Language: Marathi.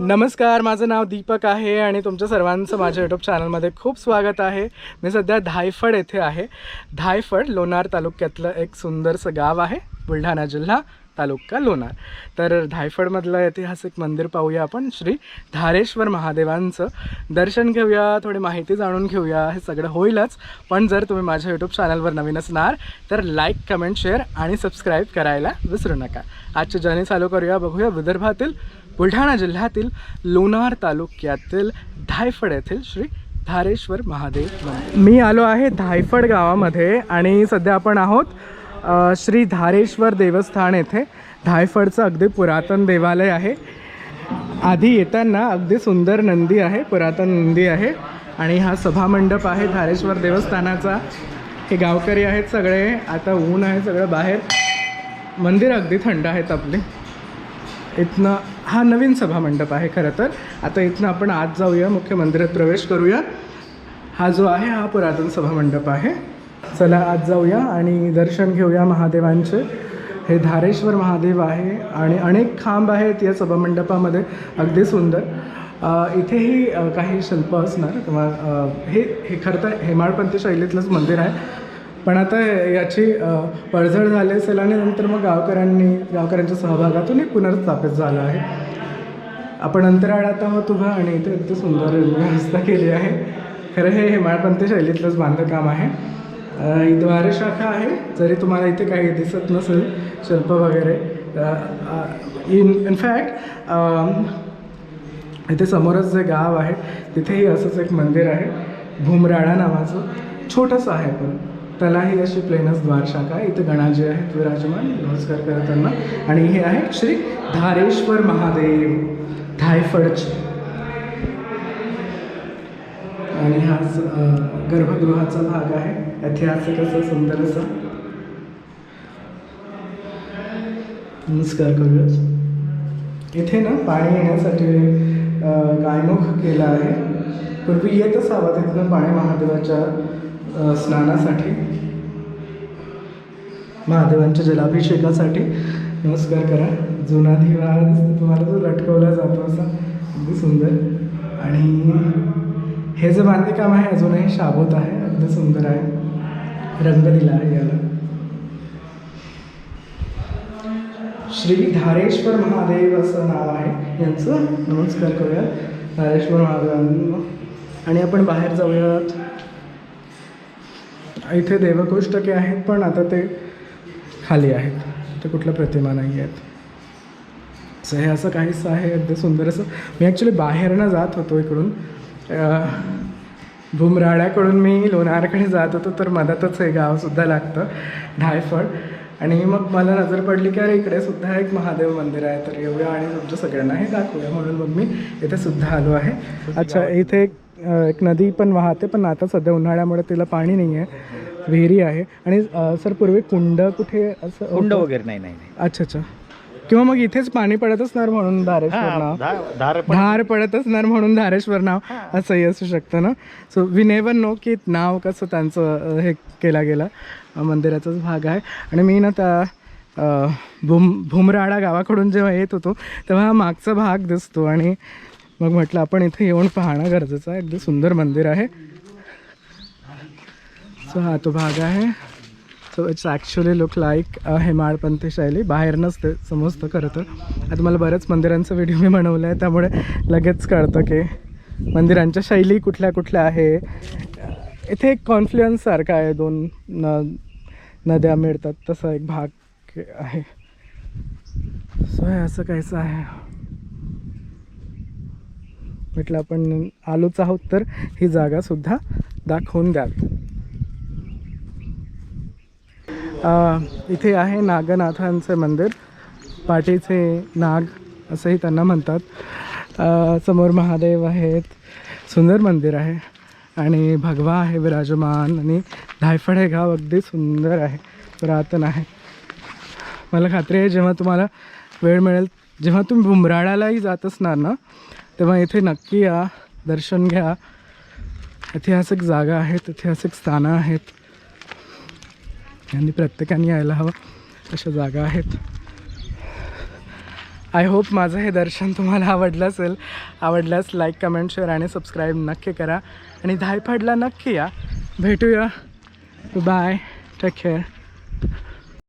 नमस्कार माझं नाव दीपक आहे आणि तुमच्या सर्वांचं माझ्या यूट्यूब चॅनलमध्ये खूप स्वागत आहे. मी सध्या धायफड येथे आहे. धायफड लोणार तालुक्यातलं एक सुंदरसं गाव आहे बुलढाणा जिल्हा तालुका लोणार. तर धायफडमधलं ऐतिहासिक मंदिर पाहूया आपण. श्री धारेश्वर महादेवांचं दर्शन घेऊया थोडी माहिती जाणून घेऊया हे सगळं होईलच. पण जर तुम्ही माझ्या यूट्यूब चॅनलवर नवीन असणार तर लाईक कमेंट शेअर आणि सबस्क्राईब करायला विसरू नका. आजची जर्नी चालू करूया बघूया विदर्भातील बुलढाणा जिल्ह्यातील लोणार तालुक्यातील धायफड येथील श्री धारेश्वर महादेव मंदिर. मी आलो आहे धायफड गावामध्ये आणि सध्या आपण आहोत श्री धारेश्वर देवस्थान येथे. धायफडचं अगदी पुरातन देवालय आहे. आधी येताना अगदी सुंदर नंदी आहे पुरातन नंदी आहे. आणि हा सभामंडप आहे धारेश्वर देवस्थानाचा. हे गावकरी आहेत सगळे आता ऊन आहे सगळं बाहेर. मंदिर अगदी थंड आहेत आपले. इथनं हा नवीन सभामंडप आहे खरं तर. आता इथनं आपण आत जाऊया मुख्य मंदिरात प्रवेश करूया. हा जो आहे हा पुरातन सभामंडप आहे. चला आत जाऊया आणि दर्शन घेऊया महादेवांचे. हे धारेश्वर महादेव आहे आणि अनेक खांब आहेत या सभामंडपामध्ये. अगदी सुंदर. इथेही काही शिल्प असणार. किंवा हे हे खरं तर हेमाळपंथी शैलीतलंच मंदिर आहे. पण आता याची पडझड झाली असेल आणि नंतर मग गावकऱ्यांनी गावकऱ्यांच्या सहभागातून हे पुनर्स्थापित झालं आहे. आपण अंतराळात आहोत उभा आणि इथे अगदी सुंदर व्यवस्था केली आहे. खरं हे हेमाळपंथी शैलीतलंच बांधकाम आहे. अ, शाखा आहे. जरी तुम्हाला इथे काही दिसत नसेल शिल्प वगैरे इन इनफॅक्ट इथे समोरच जे गाव आहे तिथेही असंच एक मंदिर आहे. भूमराळा नावाचं. छोटंसं आहे पण. त्यालाही अशी प्लेनच द्वारशाखा आहे. इथं गणाजी आहेत विराजमान नमस्कार करताना आणि हे आहे श्री धारेश्वर महादेव धायफडचे. आणि हाच गर्भगृहाचा भाग आहे. ऐतिहासिक असं सुंदर असं. नमस्कार करूयाच इथे ना पाणी येण्यासाठी गायमुख केला आहे. पूर्वी येत असावं तिथनं पाणी महादेवाच्या स्नानासाठी. महादेवांच्या जलाभिषेकासाठी नमस्कार करा. जुना दिवा तुम्हाला जो लटकवला जातो असा अगदी सुंदर. आणि हे जे बांधकाम आहे अजूनही शाबोत आहे अगदी सुंदर आहे. रंग दिला आहे याला. श्री धारेश्वर महादेव असं नाव आहे यांचं. नमस्कार करूया. धारेश्वर महादेवांना. आणि आपण बाहेर जाऊयात. इथे देवकोष्टके आहेत पण आता ते खाली आहेत. ते कुठल्या प्रतिमा नाही आहेत. सो हे असं काहीसं आहे. अगदी सुंदर असं. मी ॲक्च्युली बाहेरनं जात होतो इकडून. भुमराळ्याकडून मी लोणारकडे जात होतो. तर मधातच हे गावसुद्धा लागतं. धायफळ आणि मग मला नजर पडली की अरे इकडे सुद्धा एक महादेव मंदिर आहे. तर येऊया आणि तुमच्या सगळ्यांना हे दाखवूया म्हणून मग मी इथे सुद्धा आलो आहे. अच्छा इथे एक एक नदी पण वाहते पण आता सध्या उन्हाळ्यामुळे तिला पाणी नाही आहे विहिरी आहे. आणि सर पूर्वी कुंड कुठे असं कुंड? वगैरे नाही नाही नाही. अच्छा अच्छा. किंवा मग इथेच पाणी पडत असणार म्हणून धारेश्वर नाव. धा- धार पण- धार पडत असणार म्हणून धारेश्वर नाव. असंही असू शकतं ना. सो वी नेवर नो की नाव कसं त्यांचं अं, हे केला गेला. मंदिराचाच भाग आहे. आणि मी ना त्या अं, भूम भुमराडा गावाकडून जेव्हा येत होतो तेव्हा हा मागचा भाग दिसतो. आणि मग म्हटलं आपण इथे येऊन पाहणं गरजेचं आहे. अगदी सुंदर मंदिर आहे. सो हा तो भाग आहे. So it's actually look like Hemadpanthi शैली. बाहेरनंच ते समजतं खरं तर. आता मला बऱ्याच मंदिरांचा व्हिडिओ मी बनवला आहे त्यामुळे लगेच कळतं की मंदिरांच्या शैली कुठल्या कुठल्या आहे. इथे एक कॉन्फ्लुअन्ससारखा आहे. दोन न नद्या मिळतात तसा एक भाग आहे. सो हे असं काहीचं आहे. म्हटलं आपण आलोच आहोत तर ही जागासुद्धा दाखवून द्यावी इथे आहे नागनाथांचे मंदिर. पाटीचे नाग असंही त्यांना म्हणतात. समोर महादेव आहेत. सुंदर मंदिर आहे. आणि भगवा आहे विराजमान आणि धायफड हे गाव अगदी सुंदर आहे. पुरातन आहे. मला खात्री आहे जेव्हा तुम्हाला वेळ मिळेल जेव्हा तुम्ही बुमराळालाही जात असणार ना तेव्हा इथे नक्की या. दर्शन घ्या. ऐतिहासिक जागा आहेत ऐतिहासिक स्थानं आहेत. आणि प्रत्येकाने यायला हवं. अशा जागा आहेत. आय होप माझं हे दर्शन तुम्हाला आवडलं असेल. आवडल्यास लाईक कमेंट शेअर आणि सबस्क्राईब नक्की करा. आणि धायफाडला नक्की या. भेटूया. Bye take care